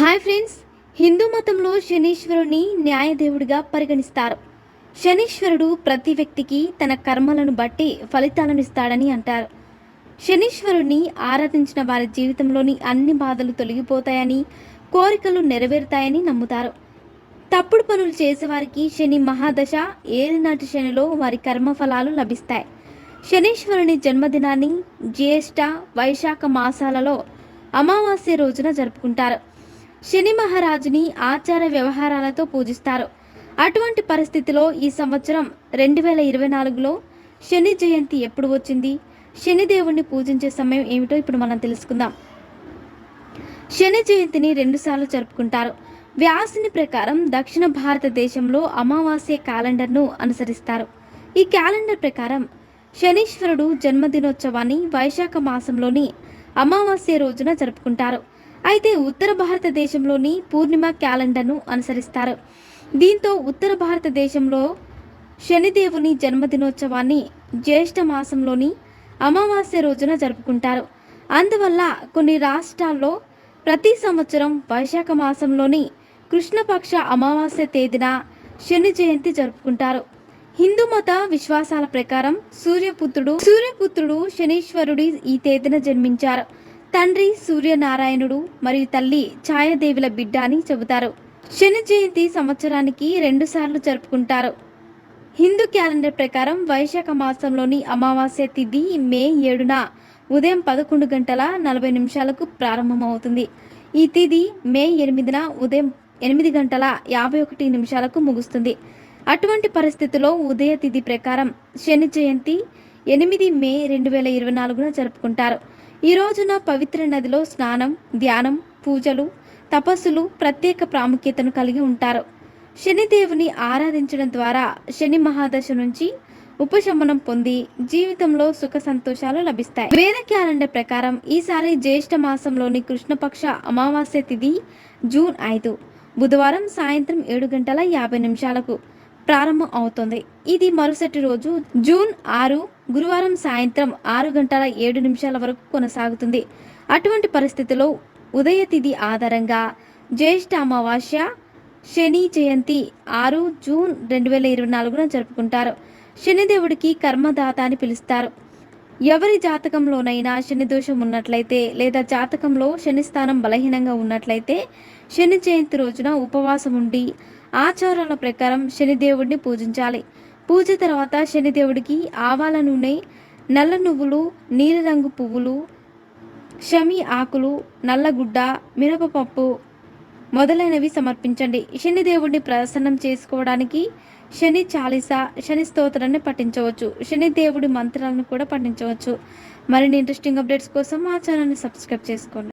Hi friends. Hindu మతంలో శనీశ్వరుని న్యాయదేవుడిగా పరిగణిస్తారు. శనీశ్వరుడు ప్రతి వ్యక్తికి తన కర్మలను బట్టి ఫలితాలను ఇస్తాడని అంటారు. శనీశ్వరుణ్ణి ఆరాధించిన వారి జీవితంలోని అన్ని బాధలు తొలగిపోతాయని కోరికలు నెరవేరుతాయని నమ్ముతారు. తప్పుడు పనులు చేసేవారికి శని మహాదశ ఏలినాటి శనిలో వారి కర్మఫలాలు లభిస్తాయి. శనీశ్వరుని జన్మదినాన్ని జ్యేష్ఠ వైశాఖ మాసాలలో అమావాస్య రోజున జరుపుకుంటారు. శని మహారాజుని ఆచార వ్యవహారాలతో పూజిస్తారు. అటువంటి పరిస్థితిలో ఈ సంవత్సరం రెండు వేల ఇరవై నాలుగులో శని జయంతి ఎప్పుడు వచ్చింది? శనిదేవుణ్ణి పూజించే సమయం ఏమిటో ఇప్పుడు మనం తెలుసుకుందాం. శని జయంతిని రెండుసార్లు జరుపుకుంటారు. వ్యాసుని ప్రకారం దక్షిణ భారతదేశంలో అమావాస్య క్యాలెండర్ను అనుసరిస్తారు. ఈ క్యాలెండర్ ప్రకారం శనీశ్వరుడు జన్మదినోత్సవాన్ని వైశాఖ మాసంలోని అమావాస్య రోజున జరుపుకుంటారు. అయితే ఉత్తర భారతదేశంలోని పూర్ణిమ క్యాలెండర్ను అనుసరిస్తారు. దీంతో ఉత్తర భారతదేశంలో శనిదేవుని జన్మదినోత్సవాన్ని జ్యేష్ఠ మాసంలోని అమావాస్య రోజున జరుపుకుంటారు. అందువల్ల కొన్ని రాష్ట్రాల్లో ప్రతి సంవత్సరం వైశాఖ మాసంలోని కృష్ణపక్ష అమావాస్య తేదీన శని జయంతి జరుపుకుంటారు. హిందూ మత విశ్వాసాల ప్రకారం సూర్యపుత్రుడు సూర్యపుత్రుడు శనీశ్వరుడి ఈ తేదీన జన్మించారు. తండ్రి సూర్యనారాయణుడు మరియు తల్లి ఛాయాదేవుల బిడ్డ అని చెబుతారు. శని జయంతి సంవత్సరానికి రెండుసార్లు జరుపుకుంటారు. హిందూ క్యాలెండర్ ప్రకారం వైశాఖ మాసంలోని అమావాస్య తిథి మే ఏడున ఉదయం పదకొండు గంటల నలభై నిమిషాలకు ప్రారంభమవుతుంది. ఈ తిథి మే ఎనిమిదిన ఉదయం ఎనిమిది గంటల యాభై ఒకటి నిమిషాలకు ముగుస్తుంది. అటువంటి పరిస్థితిలో ఉదయ తిథి ప్రకారం శని జయంతి ఎనిమిది మే రెండు వేల ఇరవై నాలుగున జరుపుకుంటారు. ఈ రోజున పవిత్ర నదిలో స్నానం ధ్యానం పూజలు తపస్సులు ప్రత్యేక ప్రాముఖ్యతను కలిగి ఉంటారు. శనిదేవుని ఆరాధించడం ద్వారా శని మహాదశ నుంచి ఉపశమనం పొంది జీవితంలో సుఖ సంతోషాలు లభిస్తాయి. వేద క్యాలెండర్ ప్రకారం ఈసారి జ్యేష్ఠ మాసంలోని కృష్ణపక్ష అమావాస్య తిథి జూన్ ఐదు బుధవారం సాయంత్రం ఏడు గంటల యాభై నిమిషాలకు ప్రారంభం అవుతుంది. ఇది మరుసటి రోజు జూన్ ఆరు గురువారం సాయంత్రం ఆరు గంటల ఏడు నిమిషాల వరకు కొనసాగుతుంది. అటువంటి పరిస్థితిలో ఉదయ తిథి ఆధారంగా జ్యేష్ఠ అమావాస్య శని జయంతి ఆరు జూన్ రెండు వేల ఇరవై నాలుగున జరుపుకుంటారు. శనిదేవుడికి కర్మదాత అని పిలుస్తారు. ఎవరి జాతకంలోనైనా శని దోషం ఉన్నట్లయితే లేదా జాతకంలో శని స్థానం బలహీనంగా ఉన్నట్లయితే శని జయంతి రోజున ఉపవాసం ఉండి ఆచారాల ప్రకారం శనిదేవుడిని పూజించాలి. పూజ తర్వాత శనిదేవుడికి ఆవాల నూనె నల్ల నువ్వులు నీలిరంగు పువ్వులు షమి ఆకులు నల్లగుడ్డ మిరపపప్పు మొదలైనవి సమర్పించండి. శనిదేవుడిని ప్రసన్నం చేసుకోవడానికి శని చాలీస శని స్తోత్రాన్ని పఠించవచ్చు. శని దేవుడి మంత్రాలను కూడా పఠించవచ్చు. మరిన్ని ఇంట్రెస్టింగ్ అప్డేట్స్ కోసం మా ఛానల్ని సబ్స్క్రైబ్ చేసుకోండి.